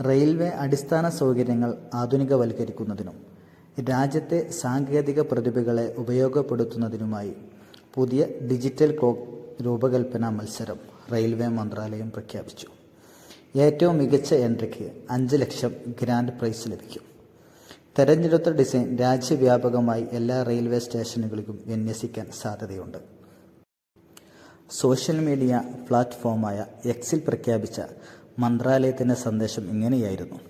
Railway അടിസ്ഥാന സൗകര്യങ്ങൾ ആധുനികവൽക്കരിക്കുന്നതിനും രാജ്യത്തെ സാങ്കേതിക പ്രതിഭകളെ ഉപയോഗപ്പെടുത്തുന്നതിനുമായി പുതിയ ഡിജിറ്റൽ ക്ലോക്ക് രൂപകൽപ്പന മത്സരം റെയിൽവേ മന്ത്രാലയം പ്രഖ്യാപിച്ചു. ഏറ്റവും മികച്ച എൻട്രിക്ക് അഞ്ച് ലക്ഷം ഗ്രാൻഡ് പ്രൈസ് ലഭിക്കും. തെരഞ്ഞെടുത്ത ഡിസൈൻ രാജ്യവ്യാപകമായി എല്ലാ റെയിൽവേ സ്റ്റേഷനുകളിലും വിന്യസിക്കാൻ സാധ്യതയുണ്ട്. സോഷ്യൽ മീഡിയ പ്ലാറ്റ്ഫോമായ എക്സിൽ പ്രഖ്യാപിച്ച മന്ത്രാലയത്തിന്റെ സന്ദേശം ഇങ്ങനെയായിരുന്നു.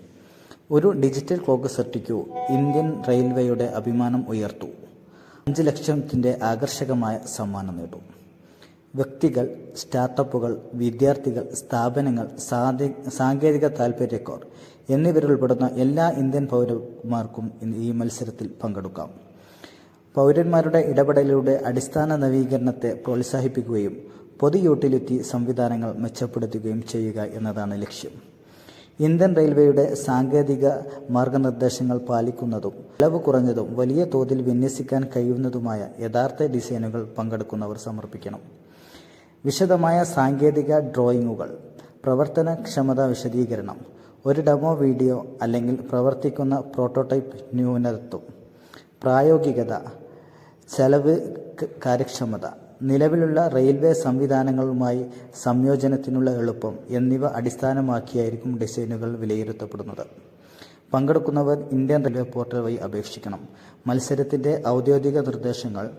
ഒരു ഡിജിറ്റൽ ക്ലോക്ക് സൃഷ്ടിക്കൂ ഇന്ത്യൻ റെയിൽവേയുടെ അഭിമാനം ഉയർത്തു. അഞ്ച് ലക്ഷത്തിന്റെ ആകർഷകമായ സമ്മാനം നേടൂ വ്യക്തികൾ സ്റ്റാർട്ടപ്പുകൾ വിദ്യാർത്ഥികൾ സ്ഥാപനങ്ങൾ സാധി- സാങ്കേതിക താൽപ്പര്യക്കാർ എന്നിവരുൾപ്പെടുന്ന എല്ലാ ഇന്ത്യൻ പൗരന്മാർക്കും ഈ മത്സരത്തിൽ പങ്കെടുക്കാം. പൗരന്മാരുടെ ഇടപെടലിലൂടെ അടിസ്ഥാന നവീകരണത്തെ പ്രോത്സാഹിപ്പിക്കുകയും പൊതു യൂട്ടിലിറ്റി സംവിധാനങ്ങൾ മെച്ചപ്പെടുത്തുകയും ചെയ്യുക എന്നതാണ് ലക്ഷ്യം. ഇന്ത്യൻ റെയിൽവേയുടെ സാങ്കേതിക മാർഗനിർദ്ദേശങ്ങൾ പാലിക്കുന്നതും ചെലവ് കുറഞ്ഞതും വലിയ തോതിൽ വിന്യസിക്കാൻ കഴിയുന്നതുമായ യഥാർത്ഥ ഡിസൈനുകൾ പങ്കെടുക്കുന്നവർ സമർപ്പിക്കണം. വിശദമായ സാങ്കേതിക ഡ്രോയിങ്ങുകൾ പ്രവർത്തനക്ഷമത വിശദീകരണം ഒരു ഡെമോ വീഡിയോ അല്ലെങ്കിൽ പ്രവർത്തിക്കുന്ന പ്രോട്ടോടൈപ്പ് ന്യൂനത്വം പ്രായോഗികത ചെലവ് കാര്യക്ഷമത നിലവിലുള്ള റെയിൽവേ സംവിധാനങ്ങളുമായി സംയോജനത്തിനുള്ള എളുപ്പം എന്നിവ അടിസ്ഥാനമാക്കിയായിരിക്കും ഡിസൈനുകൾ വിലയിരുത്തപ്പെടുന്നത്. പങ്കെടുക്കുന്നവർ ഇന്ത്യൻ റെയിൽവേ പോർട്ടൽ വഴി അപേക്ഷിക്കണം. മത്സരത്തിന്റെ ഔദ്യോഗിക നിർദ്ദേശങ്ങൾ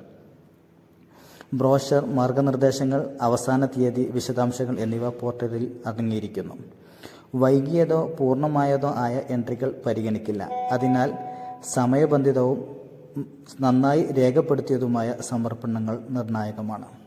ബ്രോഷർ മാർഗനിർദ്ദേശങ്ങൾ അവസാന തീയതി വിശദാംശങ്ങൾ എന്നിവ പോർട്ടലിൽ അടങ്ങിയിരിക്കുന്നു. വൈകിയതോ പൂർണമായതോ ആയ എൻട്രികൾ പരിഗണിക്കില്ല. അതിനാൽ സമയബന്ധിതവും നന്നായി രേഖപ്പെടുത്തിയതുമായ സമർപ്പണങ്ങൾ നിർണായകമാണ്.